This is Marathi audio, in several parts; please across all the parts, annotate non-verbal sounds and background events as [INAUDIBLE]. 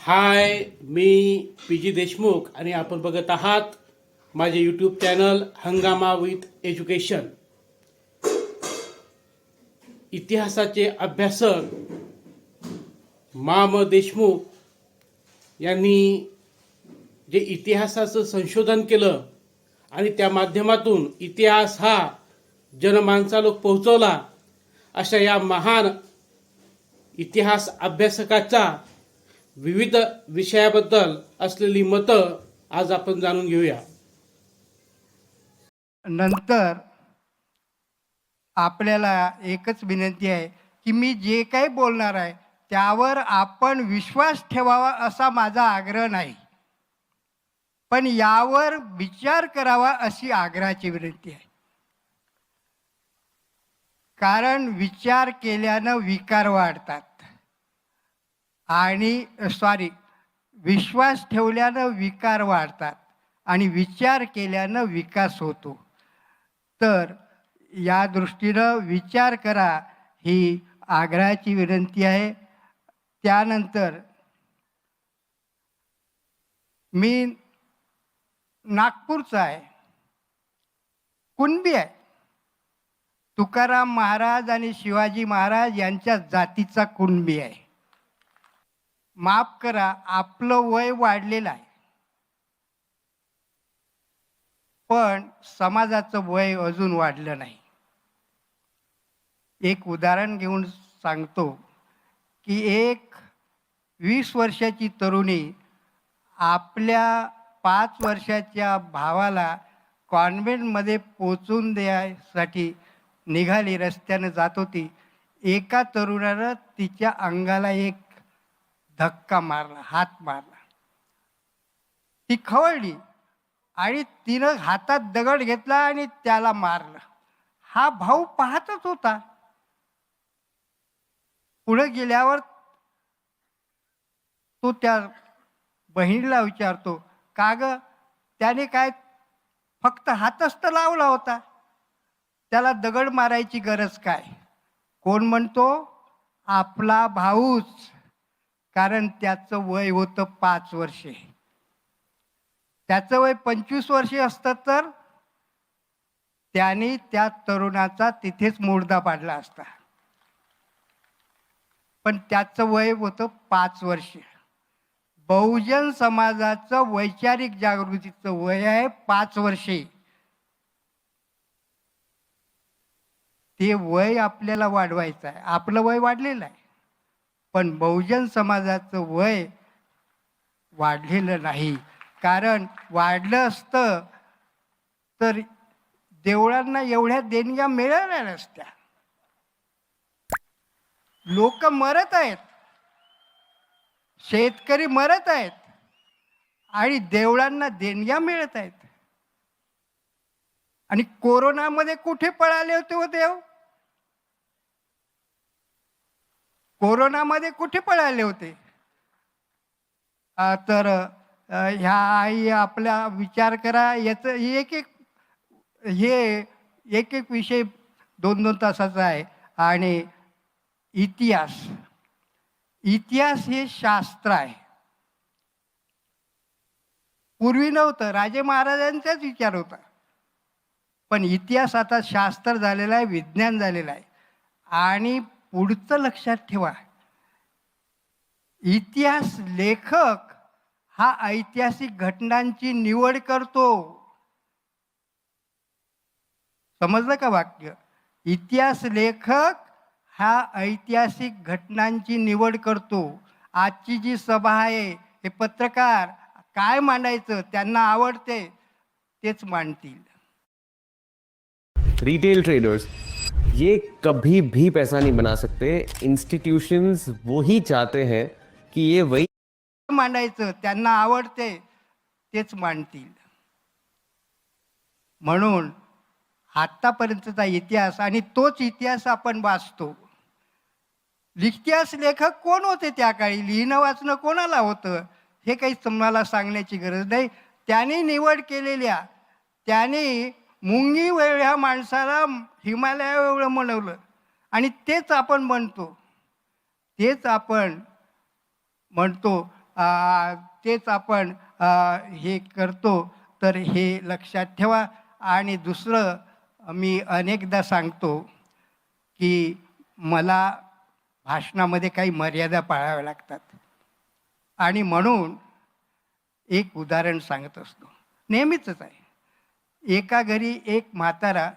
हाय मी पी जी देशमुख आणि आपण बघत आहात माझे YouTube channel Hangama with education इतिहासाचे अभ्यासक माम देशमुख यांनी जे इतिहासाचं संशोधन केलं आणि त्या माध्यमातून इतिहास हा जनमानसालोक पोहोचवला अशा या महान इतिहास अभ्यासकाचा विविध विषयाबद्दल असलेली मतं आज आपण जाणून घेऊया. नंतर आपल्याला एकच विनंती आहे की मी जे काही बोलणार आहे त्यावर आपण विश्वास ठेवावा असा माझा आग्रह नाही. पण यावर विचार करावा अशी आग्रहाची विनंती आहे. कारण विचार केल्यानं विकार वाढतात. आणि सॉरी विश्वास ठेवल्यानं विकार वाढतात आणि विचार केल्यानं विकास होतो. तर या दृष्टीनं विचार करा ही आग्रहाची विनंती आहे. त्यानंतर मी नागपूरचा आहे. कुणबी आहे? तुकाराम महाराज आणि शिवाजी महाराज यांच्या जातीचा कुणबी आहे. माफ करा आपलं वय वाढलेलं आहे. पण समाजाचं वय अजून वाढलं नाही. एक उदाहरण घेऊन सांगतो की एक वीस वर्षाची तरुणी आपल्या पाच वर्षाच्या भावाला कॉन्व्हेंटमध्ये पोचून द्यायसाठी निघाली रस्त्यानं जात होती. एका तरुणानं तिच्या अंगाला एक धक्का मारला हात मारला. ती खवळली आणि तिनं हातात दगड घेतला आणि त्याला मारलं. हा भाऊ पाहतच होता. पुढे गेल्यावर तो त्या बहिणीला विचारतो का ग त्याने काय फक्त हातच तर लावला होता? त्याला दगड मारायची गरज काय? कोण म्हणतो आपला भाऊच. कारण त्याचं वय होतं पाच वर्षे. त्याचं वय पंचवीस वर्षे असतं तर त्याने त्या तरुणाचा तिथेच मुर्दा पाडला असता. पण त्याचं वय होतं पाच वर्ष. बहुजन समाजाचं वैचारिक जागृतीचं वय आहे पाच वर्षे. ते वय आपल्याला वाढवायचं आहे. आपलं वय वाढलेलं आहे. पण बहुजन समाजाचं वय वाढलेलं नाही. कारण वाढलं असतं तर देवळांना एवढ्या देणग्या मिळाल्या नसत्या. लोक मरत आहेत. शेतकरी मरत आहेत. आणि देवळांना देणग्या मिळत आहेत. आणि कोरोनामध्ये कुठे पळाले होते हो देव? कोरोनामध्ये कुठे पळाले होते? तर ह्या आई आपला विचार करा याचं एक एक हे एक एक विषय दोन दोन तासाचा आहे. आणि इतिहास. इतिहास हे शास्त्र आहे. पूर्वी नव्हतं. राजे महाराजांचाच विचार होता. पण इतिहास आता शास्त्र झालेला आहे विज्ञान झालेलं आहे. आणि पुढचं लक्षात ठेवा. इतिहास लेखक हा ऐतिहासिक घटनांची निवड करतो. समजलं का वाक्य? इतिहास लेखक हा ऐतिहासिक घटनांची निवड करतो. आजची जी सभा आहे हे पत्रकार काय मांडायचं त्यांना आवडते तेच मांडतील. रिटेल ट्रेडर्स ये कभी भी पैसा नहीं बना सकते। इंस्टीट्यूशंस वो ही चाहते हैं कि ये वही मांडायचं त्यांना आवडते तेच मांडतील. म्हणून आत्तापर्यंतचा इतिहास आणि तोच इतिहास आपण वाचतो. इतिहास लेखक कोण होते त्या काळी? लिहिणं वाचणं कोणाला होतं? हे काही तुम्हाला सांगण्याची गरज नाही. त्याने निवड केलेल्या त्याने मुंगी ह्या माणसाला हिमालया एवढं म्हणवलं आणि तेच आपण म्हणतो. तेच आपण म्हणतो तेच आपण हे करतो. तर हे लक्षात ठेवा. आणि दुसरं मी अनेकदा सांगतो की मला भाषणामध्ये काही मर्यादा पाळाव्या लागतात. आणि म्हणून एक उदाहरण सांगत असतो. नेहमीच आहे. एका घरी एक म्हातारा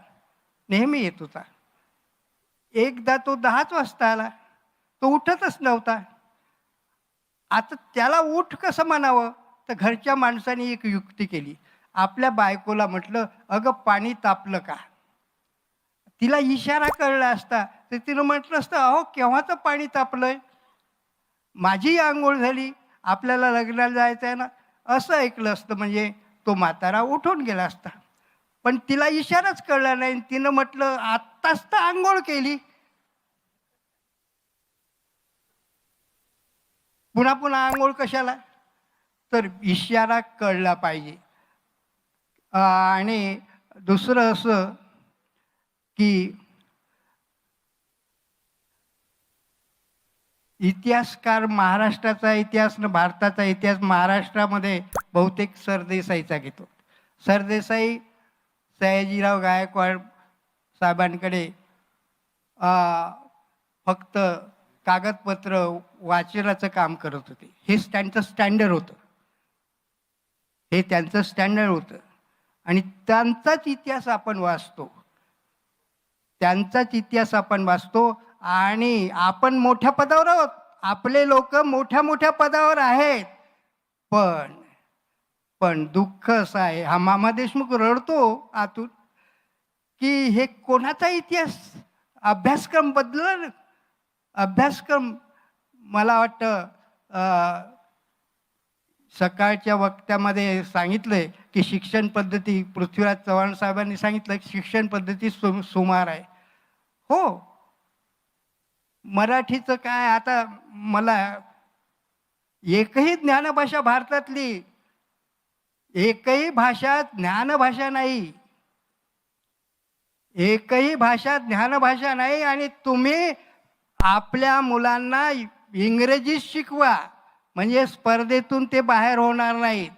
नेहमी येत होता. एकदा तो दहाच वाजता आला. तो उठतच नव्हता. आता त्याला उठ कसं म्हणावं? तर घरच्या माणसाने एक युक्ती केली. आपल्या बायकोला म्हटलं अगं पाणी तापलं का? तिला इशारा कळला असता तर तिनं म्हटलं असतं अहो केव्हाचं पाणी तापलंय? माझी आंघोळ झाली. आपल्याला लग्नाला जायचं आहे ना. असं ऐकलं असतं म्हणजे तो म्हातारा उठून गेला असता. पण तिला इशाराच कळला नाही. तिनं म्हटलं आत्ताच तर आंघोळ केली. पुन्हा पुन्हा आंघोळ कशाला? तर इशारा कळला पाहिजे. आणि दुसरं असं की इतिहासकार महाराष्ट्राचा इतिहास न भारताचा इतिहास महाराष्ट्रामध्ये बहुतेक सरदेसाईचा घेतो. सरदेसाई सयाजीराव गायकवाड साहेबांकडे फक्त कागदपत्र वाचनाचं काम करत होते. हेच त्यांचं स्टँडर्ड होतं. हे त्यांचं स्टँडर्ड होतं. आणि त्यांचाच इतिहास आपण वाचतो. त्यांचाच इतिहास आपण वाचतो आणि आपण मोठ्या पदावर आहोत. आपले लोक मोठ्या मोठ्या पदावर आहेत. पण पण दुःख असं आहे. हा मामा देशमुख रडतो आतून की हे कोणाचा इतिहास? अभ्यासक्रम बदलला ना. अभ्यासक्रम मला वाटतं सकाळच्या वक्त्यामध्ये सांगितलंय की शिक्षण पद्धती पृथ्वीराज चव्हाण साहेबांनी सांगितलं की शिक्षण पद्धती सु सुमार आहे. हो. मराठीचं काय आता मला एकही ज्ञानभाषा भारतातली एकही भाषा ज्ञानभाषा नाही. एकही भाषा ज्ञानभाषा नाही आणि तुम्ही आपल्या मुलांना इंग्रजीत शिकवा. म्हणजे स्पर्धेतून ते बाहेर होणार नाहीत.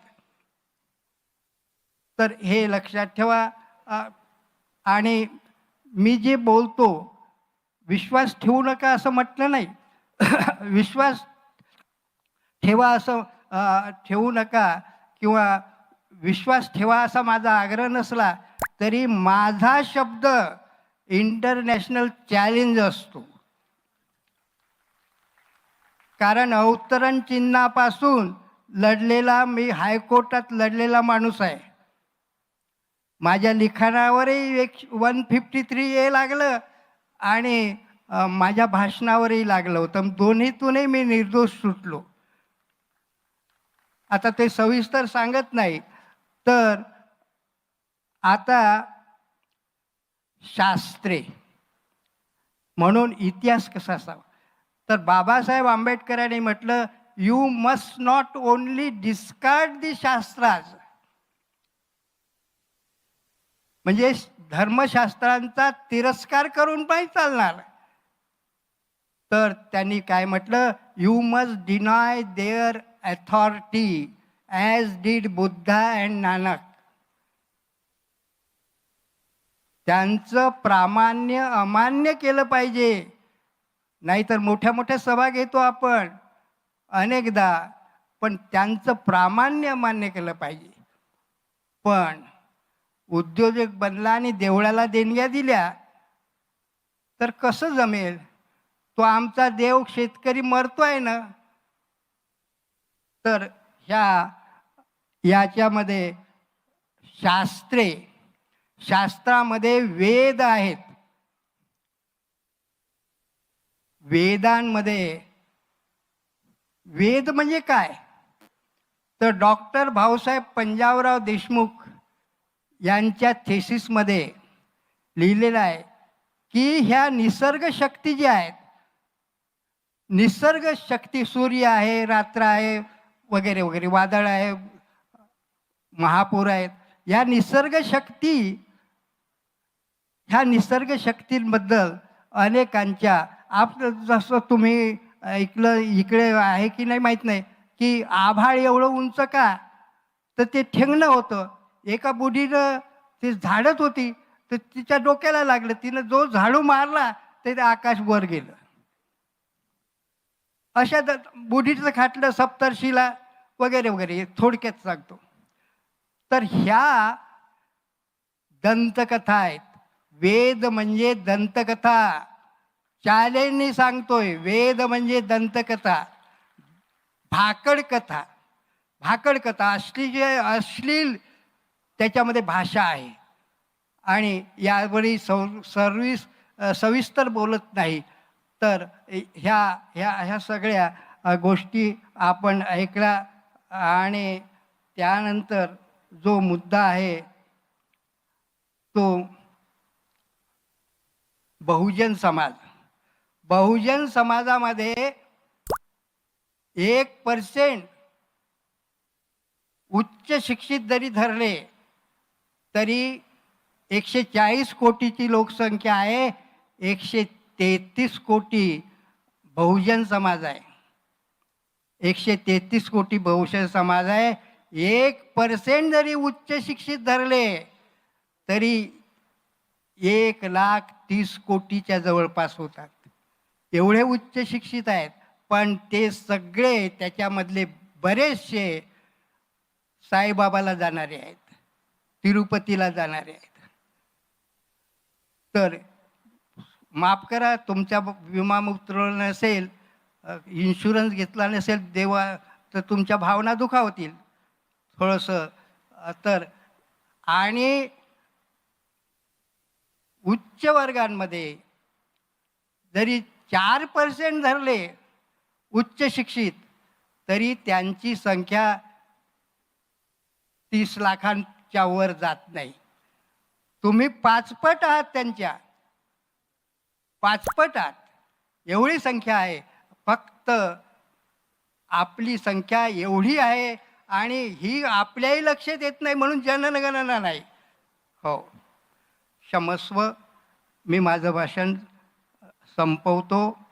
तर हे लक्षात ठेवा. आणि मी जे बोलतो विश्वास ठेवू नका असं म्हटलं नाही. [COUGHS] विश्वास ठेवा असं ठेवू नका. किंवा विश्वास ठेवा असा माझा आग्रह नसला तरी माझा शब्द इंटरनॅशनल चॅलेंज असतो. कारण अवतरण चिन्हापासून लढलेला मी हायकोर्टात लढलेला माणूस आहे. माझ्या लिखाणावरही एक वन फिफ्टी थ्री ए लागलं आणि माझ्या भाषणावरही लागलं होतं. दोन्हीतूनही मी निर्दोष सुटलो. आता ते सविस्तर सांगत नाही. तर आता शास्त्रे. म्हणून इतिहास कसा असावा? तर बाबासाहेब आंबेडकरांनी म्हटलं you must not only discard the shastras म्हणजे धर्मशास्त्रांचा तिरस्कार करून पण चालणार. तर त्यांनी काय म्हटलं? You must deny their authority as did Buddha and Nanak त्यांचं प्रामाण्य अमान्य केलं पाहिजे. नाहीतर मोठ्या मोठ्या सभा घेतो आपण. अनेकदा. पण त्यांचं प्रामाण्य अमान्य केलं पाहिजे. पण उद्योजक बनला आणि देवळाला देणग्या दिल्या तर कसं जमेल? तो आमचा देव शेतकरी मरतोय ना? तर ह्या याच्यामध्ये शास्त्रे शास्त्रामध्ये वेद आहेत. वेदांमध्ये वेद म्हणजे काय? तर डॉक्टर भाऊसाहेब पंजाबराव देशमुख यांच्या थेसिसमध्ये लिहिलेलं आहे की ह्या निसर्ग शक्ती ज्या आहेत निसर्ग शक्ती सूर्य आहे रात्र आहे वगैरे वगैरे वादळ आहे महापूर आहेत. या निसर्ग शक्ती ह्या निसर्ग शक्तींबद्दल अनेकांच्या आप जसं तुम्ही इकडं इकडे आहे की नाही माहीत नाही की आभाळ एवढं उंच का? तर ते ठेंगणं होतं. एका बुढीनं ते झाडत होती तर तिच्या डोक्याला लागलं. तिनं जो झाडू मारला ते आकाश वर गेलं. अशा द बुढीचं खाटलं सप्तर्षीला वगैरे वगैरे हे थोडक्यात सांगतो. तर ह्या दंतकथा आहेत. वेद म्हणजे दंतकथा. चॅलेंजनी सांगतोय वेद म्हणजे दंतकथा. भाकड कथा. भाकड कथा अश्लील जे अश्लील त्याच्यामध्ये भाषा आहे. आणि यावरही सव सर्विस सविस्तर बोलत नाही. तर ह्या ह्या ह्या सगळ्या गोष्टी आपण ऐकल्या आणि त्यानंतर जो मुद्दा आहे तो बहुजन समाज. बहुजन समाजामध्ये एक पर्सेंट उच्च शिक्षित जरी धरले तरी एकशे चाळीस कोटीची लोकसंख्या आहे एकशे तेहतीस कोटी बहुजन समाज आहे. एकशे तेहतीस कोटी बहुजन समाज आहे एक पर्सेंट जरी उच्च शिक्षित धरले तरी एक लाख तीस कोटीच्या जवळपास होतात. एवढे उच्च शिक्षित आहेत पण ते सगळे त्याच्यामधले बरेचसे साईबाबाला जाणारे आहेत तिरुपतीला जाणारे आहेत. तर माफ करा तुमच्या विमा उतरवला नसेल इन्शुरन्स घेतला नसेल देवा तर तुमच्या भावना दुखावतील. थोडंसं तर. आणि उच्च वर्गांमध्ये जरी चार पर्सेंट धरले उच्च शिक्षित तरी त्यांची संख्या तीस लाखांच्या वर जात नाही. तुम्ही पाचपट आहात त्यांच्या. पाचपट आहात. एवढी संख्या आहे. फक्त आपली संख्या एवढी आहे आणि ही आपल्याही लक्षात येत नाही म्हणून जनगणना नाही. हो. क्षमस्व मी माझं भाषण संपवतो.